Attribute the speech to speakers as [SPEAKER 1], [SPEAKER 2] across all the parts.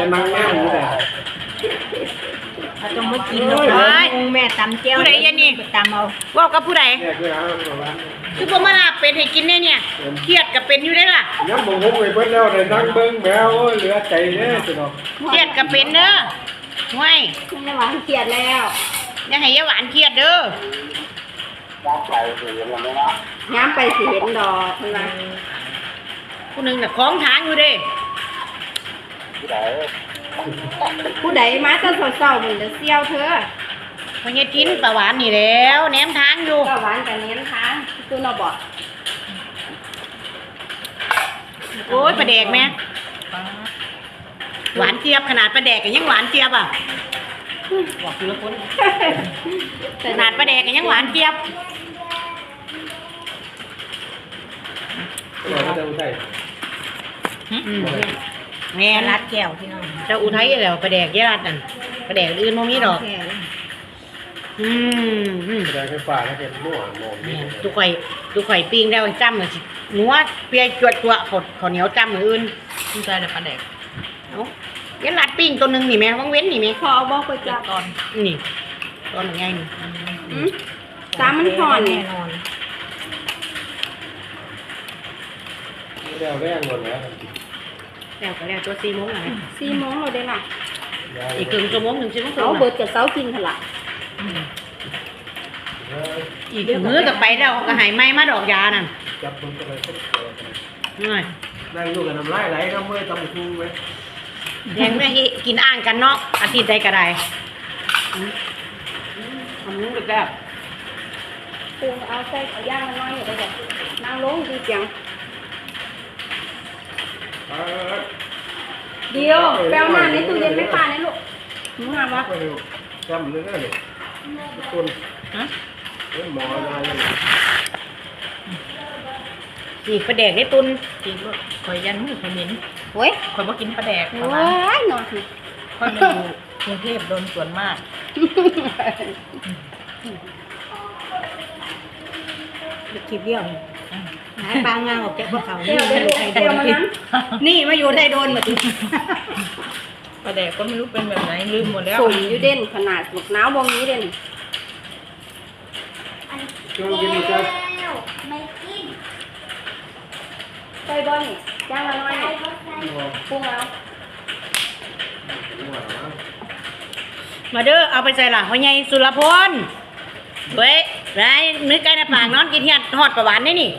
[SPEAKER 1] จะนั่งแม่อยู่แต่
[SPEAKER 2] เราต้องมากินเนาะแม่ตำเจียว
[SPEAKER 3] ผู้ใดเย็นนี่
[SPEAKER 2] ตำเอา
[SPEAKER 3] เว่ากับผู้ใด
[SPEAKER 1] เนี่ยคืออาหารของร้าน
[SPEAKER 3] คือบ่มาลาบเป็ดให้กินเนี่ยเนี่ยเครียดกับเป็นอยู่ได้ล่ะ
[SPEAKER 1] ย้ำบ่ฮุกไปเพิ่นแล้วได้นั่งเบิ่งแมวโอ้ยเหลือใจเด้อสิเนาะ
[SPEAKER 3] เครียดกับเป็นเด้อห่วย
[SPEAKER 2] ไม่ได้หวานเกลียดแล้ว
[SPEAKER 3] อย่าให้ยายหวานเครียดเด้อ
[SPEAKER 2] ย้ำไปสิเห็นดอกเพิ่นว่า
[SPEAKER 3] ผู้หนึงน่ะของทางอยู่เด้
[SPEAKER 2] ผู้ใดมาแตอนเช้าๆมันจะเซี่ยวเธอ
[SPEAKER 3] พอเฮ็ดกินปลาหวานนี่แล้วแหนมทางอยู่
[SPEAKER 2] ก็หวานกันเน้นทางตัวเราบอก
[SPEAKER 3] โอ้ยปลาแดกแม่หวานเจี๊ยบขนาดปลาแดกก็ยังหวานเจี๊ยบอะบอกคือละคนขนาดปลาแดกก็ยังหวานเจี๊ยบ
[SPEAKER 1] เราก็จะอุทัย
[SPEAKER 3] อืม แม่
[SPEAKER 2] รั
[SPEAKER 3] รั
[SPEAKER 2] ด
[SPEAKER 3] ด
[SPEAKER 2] แก้วพี่น้อง
[SPEAKER 3] เจ้าอุทัยแล้วปลาแดกยายรัดนั่นปลาแดกอื่นบ่มีดอก
[SPEAKER 2] แก้ว
[SPEAKER 3] อืมอืม
[SPEAKER 1] แสดงไฟฟ้าถ้าเป็นมั่วมองนี่
[SPEAKER 3] ตุกไข่ตุกไข่ปิ้งแล้วจ้ำเหมือนสินัวเปียจวดตัวขดข้าวเหนียวจ้ำเหมือนอื่น
[SPEAKER 4] คุณใจแต่ปลาแดก
[SPEAKER 3] เอ้ายันลัดปิ้งตัวหนึงนี่แม่ว่างเว้นนี่แม่
[SPEAKER 2] พอเอาบอกไปจับ
[SPEAKER 4] ตอน
[SPEAKER 3] นี่ตอนไงนี่
[SPEAKER 2] อืมตามมันห่อนเนี่ย
[SPEAKER 4] นอน
[SPEAKER 1] แล้วแรงหมดแล้ว
[SPEAKER 3] แล้วก็แล้วตัวสี่โมงแล้วนะ
[SPEAKER 2] สี่โมงเราได้ล่ะ
[SPEAKER 3] อีกครึ่งชั่วโมงหนึ่งชั่วโมงครึ่
[SPEAKER 2] เอา
[SPEAKER 3] ง
[SPEAKER 2] เบิ
[SPEAKER 3] น่ะ
[SPEAKER 2] ดกับเสากินเถอะล่ะ
[SPEAKER 3] อีกมื้อก็ไปแล้วเขาก็ใหายไม้มาดอกยานั่น
[SPEAKER 1] จับมันก็เลย
[SPEAKER 3] น้อย
[SPEAKER 1] นั่งดูกันน้ำลายไหลน้ำมือตำคุ้งไว้
[SPEAKER 3] แยังไม่กินอ่างกันเนาะอาทิตย์ใดก็ได้อืมทำนู้นก็แบบ
[SPEAKER 2] ปรุงเอาใส่เอาย่างมาน้อยอยู่ได้จ้ะนั่งลงดีเสียง เดียวแปลวน้ำในตู้เย็นไม่ปลาเนี่ยลูกมึงมาวะ
[SPEAKER 1] ก็จำเลยนะเนี่ยคน
[SPEAKER 3] ฮะ
[SPEAKER 1] หมออะไร
[SPEAKER 3] สีกระแดกได้ตุน
[SPEAKER 4] กินก็คอยยันมือคอยเหม็น
[SPEAKER 2] โอ้ย
[SPEAKER 4] คอยบ่กินปลาแดก
[SPEAKER 2] โอ้
[SPEAKER 4] เพราะว่าย
[SPEAKER 2] นอนสิ
[SPEAKER 4] คอยมาอยู่กรุงเทพโดนส่วนมาก
[SPEAKER 3] คลิปเดียว หายปลางางออกจากพวกเขา
[SPEAKER 2] เที่ยวได้ลูก
[SPEAKER 3] ไทยโด
[SPEAKER 2] เที่ยวนมา
[SPEAKER 3] กิน
[SPEAKER 2] นั้น
[SPEAKER 3] นี่มาอยู่ไทยโดนมาที
[SPEAKER 4] ปลาแดกก็ไม่รู้เป็นแบบไหนลืมหมดแล้ว
[SPEAKER 2] สุ่มอยู่เด่นขนาดหมกหนาวบงนี้เด่น
[SPEAKER 1] ช่วงกินจะ
[SPEAKER 2] ใส่บอลนี่ย่างมาน้อยนี่ปรุงเอา
[SPEAKER 3] มาเด้อเอาไปใส่หลังพ่อใหญ่สุรพลเว้ยไรนึกไก่ในปากนอนกินเทียนทอดประหวานนี่นี่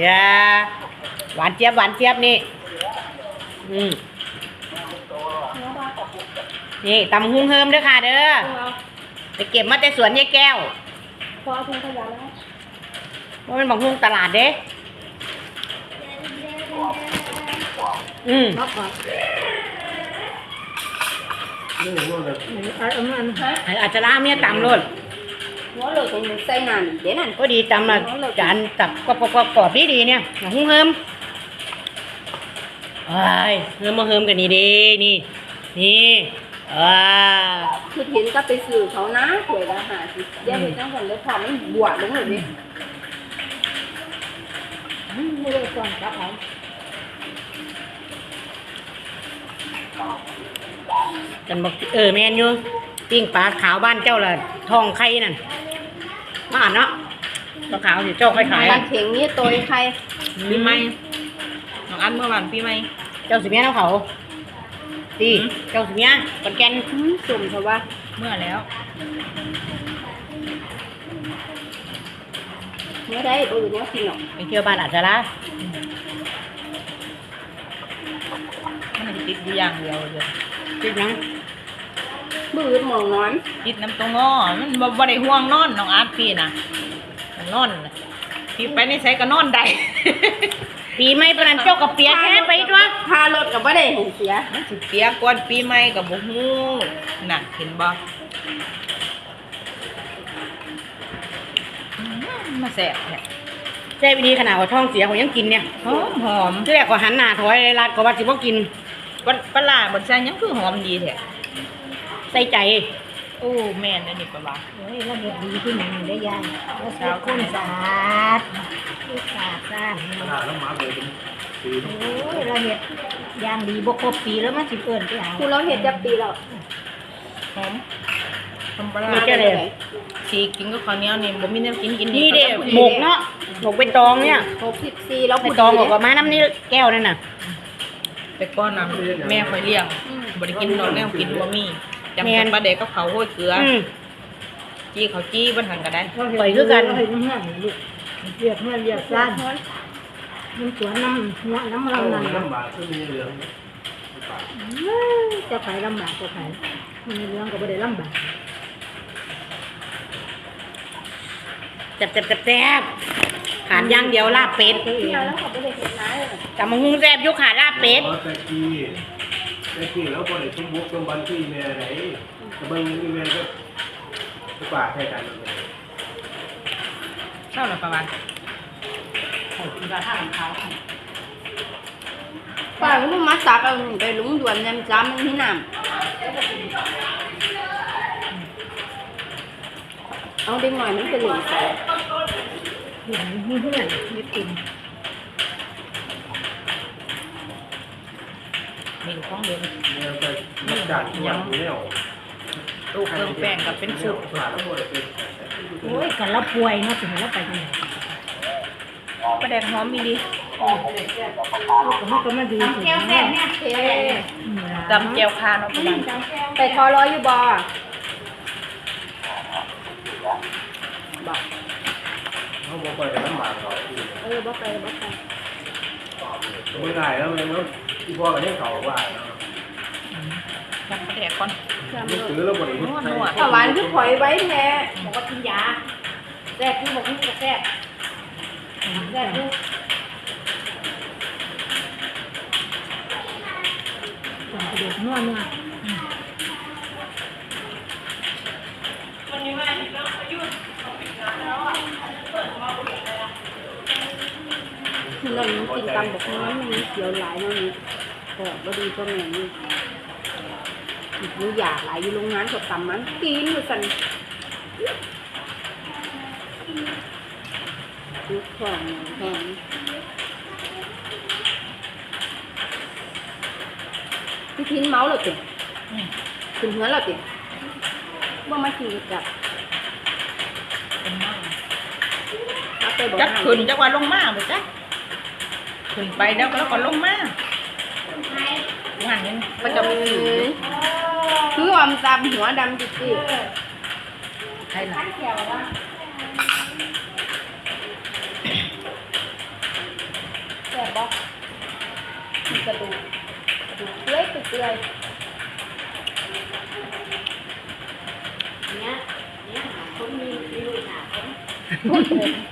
[SPEAKER 3] อย่าหวานเจี๊ยบหวานเจี๊ยบนี่ อืมนี่ตำหุ้งเฮิมเด้อค่ะเด้อ
[SPEAKER 2] ปรุงเอา
[SPEAKER 3] ไปเก็บมาแต่สวนยายแก้ว
[SPEAKER 2] พอเอาถุงขยะแล้ว
[SPEAKER 3] ว่ามันบอกหุ้งตลาดเด้อืม
[SPEAKER 2] ล็อกก่อน
[SPEAKER 1] นี่มั่วเลย
[SPEAKER 2] เอามันฮะ
[SPEAKER 3] อาจจะล่าเมียตำรถ
[SPEAKER 2] หัวเลยตรงนี้ใส่น้ำเดี๋ยวนั่น
[SPEAKER 3] ก็ดีตำละจานตับกรอบกรอบกรอบดีดีๆเนี่ยหุ้งเฮิมไอ้ยเฮิมมาเฮิมกันนี่ดีนี่นี่อ่า
[SPEAKER 2] คือเห็นก็ไปซื้อเขานะสวยละหาสิเดี๋ยวเห็นจังหวะเลยพอมันบวชลงเลยดิอืมไม่ได้ก่อนครับผม
[SPEAKER 3] กันบอกเออแมนอยู่ ปิ้งปลาขาวบ้านเจ้าละทองไข่นั่นมาอ่านเนาะปลาขาวสิเจ้าไข่ขาย
[SPEAKER 2] ปลาเข็งนี่ตัวใคร
[SPEAKER 4] ปีใหม่น้องอันเมื่อวานปีใหม่
[SPEAKER 3] เจ้าสิเมียเอาเขาตีเจ้าสิเมียปันแกน
[SPEAKER 2] อืมสุ่มเถอะว่า
[SPEAKER 4] เมื่อแล้ว
[SPEAKER 2] เมื่อได้ตัวเนี้ยกินหรอก
[SPEAKER 3] ไปเที่ยวบ้านอาจจะละ
[SPEAKER 4] มันติดอยู่อย่างเดียวเลย
[SPEAKER 3] ติดหยัง
[SPEAKER 2] บืดหมองนอน
[SPEAKER 4] ติดน้ำตรงอ้อมันบ่บ่ได้ห่วงนอนน้องอาร์ตพี่น่ะมันนอนน่ะพี่ไปในไสก็นอนได้
[SPEAKER 3] ปีใหม่ปานนันเจ้ากับเปียกแค่ไปด้วย
[SPEAKER 2] พารถกับว่าได้เห็นเสีย
[SPEAKER 4] มันสิเปียกก่อนปีใหม่กับบ่ฮู้น่ะเห็นบ่อืมมาแซ่บแท้
[SPEAKER 3] แซ่บดีขนาดว่าท้องเสียเขายังกินเนี่ย
[SPEAKER 4] หอมหอม
[SPEAKER 3] ที่แรกก็หันหน้าถอยเลยรัดก็ว่าสิบ่กิน
[SPEAKER 4] ปลาปลาร้าบนใส่หยังคือหอมดีแท้
[SPEAKER 3] ใส่ใจ
[SPEAKER 4] โอ้แม่นอันนี้ปลาร้า
[SPEAKER 2] เฮ้ยระเบียบดีขึ้นหนึ่งได้ยังแล้วสาวคนสะอาดสะอาดสะอาด
[SPEAKER 1] ขนาดน้ำหมาเลยเป็นสี
[SPEAKER 2] โอ้ยระเบียบ
[SPEAKER 5] ย่างดีบ่ครบปีแล้วมันสิเอิ้นไปเอา
[SPEAKER 2] คุณเราเห็ดจะปีแล้ว
[SPEAKER 4] หอมทำปลา
[SPEAKER 3] นี่
[SPEAKER 4] ร้า
[SPEAKER 3] แค่เลย
[SPEAKER 4] สีกินก็ข้าวเหนียวนี่บ่มีแนวกินกิน
[SPEAKER 3] นี่เด้หมกเนาะหมกใบตองเนี่ย
[SPEAKER 2] หกสิบสี่แล้ว
[SPEAKER 3] ใบตองออกกับไม้น้ำนี่แก้วนั่นน่ะ
[SPEAKER 4] แต่ก่อนน่ะแม่คอยเลี้ยงบ่ได้กินดอกแนวกินบ่มี จำเป็นปลาเด็กกับเขาวโห้ยเกลืออ
[SPEAKER 3] อืม
[SPEAKER 4] จี้เขาจี้บ่ทันก็ได้
[SPEAKER 3] ปล่อยคือกัน
[SPEAKER 5] เฮ็ดเฮือนลูกเรียกเฮือนเรียกซ่านมันสวนน้ำหัวน้ำเรานั่น
[SPEAKER 1] ลำบากก็มีเหลือง
[SPEAKER 5] จะไผลำบากก็ไผมันเรื่องก็บ่ได้ลำบาก
[SPEAKER 3] แซ่บแซ่บแซ่บแซ่บขาดอย่างเดียวลาบเป็ด
[SPEAKER 5] ตัวเอง
[SPEAKER 2] แล้วเขาไม่ได้เห็ดน้าเลย
[SPEAKER 3] กำมะฮุงแซ่บอยุขาดลาบเป็ด
[SPEAKER 1] อ๋อแต่กี้ แต่กี้แล้วพอได้สมบุกสมบันที่แม่ไหนแต่บางทีแม่ก็ก็กว่าแค่กันเลย
[SPEAKER 4] เท่าละประมาณ
[SPEAKER 2] ป้าลูกมาสักเอาไปลุงด่วนยำจ้ามันที่น้ำเอาเด็กหน่อยมันเป็นเหลืองใส
[SPEAKER 5] เห็นมีเฮือนมีกิน
[SPEAKER 4] มีของเดิม
[SPEAKER 1] แม่ก็รับจัดทุกวันอยู่แล้ว
[SPEAKER 4] ลูกเครื่องแป้งกับเป็นสุก
[SPEAKER 1] ขาดทั้งหมดเป็น
[SPEAKER 5] โอ้ยกันเราป่วยเนาะสิให้เราไปจังได๋
[SPEAKER 4] ปลาแดกหอมมีดี
[SPEAKER 5] เขาก็มันก็มาดีสิ
[SPEAKER 2] แก้วแซ่บเนี่ยเท่
[SPEAKER 4] ตำแก้วคาเนาะประมาณ
[SPEAKER 2] ไปทอร้อยอยู่บ่บอก
[SPEAKER 1] เขาบอกไปลำบากหรอก
[SPEAKER 2] เออบ่ไปบ่ไป
[SPEAKER 1] ไม่ได้แล้วเลยเนาะ ที่พ่อกับที่เขาว่าเนาะ
[SPEAKER 4] จับปลาแดกก่อน
[SPEAKER 1] นี่ซื้อแล้วบริสุทธิ์
[SPEAKER 4] นวด
[SPEAKER 2] ถ้าหวานคือถอยไว้แท้
[SPEAKER 5] บอกว่ากินยาแซ่บคือบอกคือแซ่บแซ่บคือเด็กนัวนั ว
[SPEAKER 2] นั่นมันกินตำบอกน้อยมันมีเขียวหลายเนาะนี่ก็บ่ดีก็แม่นี่มีอยากหลายอยู่โรงงานเขาตำมันกินอยู่สั่นลูกของของพี่ทิ้นเมาแล้วติขึ้นหัวแล้วติว่ามากินกับ
[SPEAKER 4] จัก
[SPEAKER 2] ให้
[SPEAKER 4] ขึ้นจักว่าลงมาบ่จัก ขึ้นไปแล้วก็แล้วก็ลงมางานนี้ก็จะ
[SPEAKER 2] เอ
[SPEAKER 4] มี
[SPEAKER 2] อคืออมตำหัวดำจิจิ
[SPEAKER 4] ใช่ล่ะ
[SPEAKER 2] แซ่บบอกมีกระดูกกระดูกเปื่อยเปื่อย
[SPEAKER 5] เนี่ยเนี่ยคนมีมีลูกหนาคน
[SPEAKER 2] ๆ